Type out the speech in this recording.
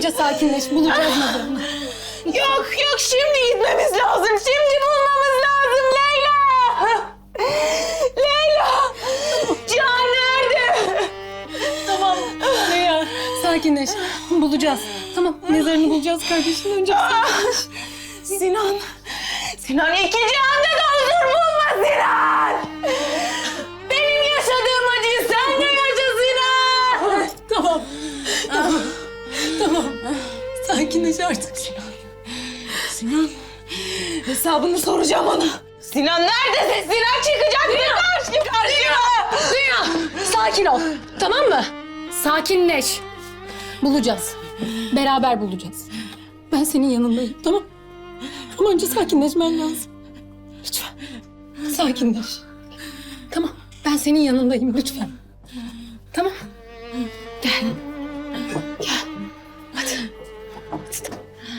Bulacağız mezarını. Yok yok şimdi gitmemiz lazım. Şimdi bulmamız lazım Leyla. Leyla. Can nerede? Tamam. Leyla sakinleş. Bulacağız. Tamam mezarını bulacağız kardeşim. Önce Sinan. Sinan iki cihanda da Sakinleş artık. Sinan. Hesabını soracağım ona. Sinan neredesin? Sinan çıkacak bir karşı karşıma. Dünya sakin ol. Tamam mı? Sakinleş. Bulacağız. Beraber bulacağız. Ben senin yanındayım tamam Ama önce sakinleşmen lazım. Lütfen. Sakinleş. Tamam. Ben senin yanındayım lütfen. Tamam. Gel. Gel.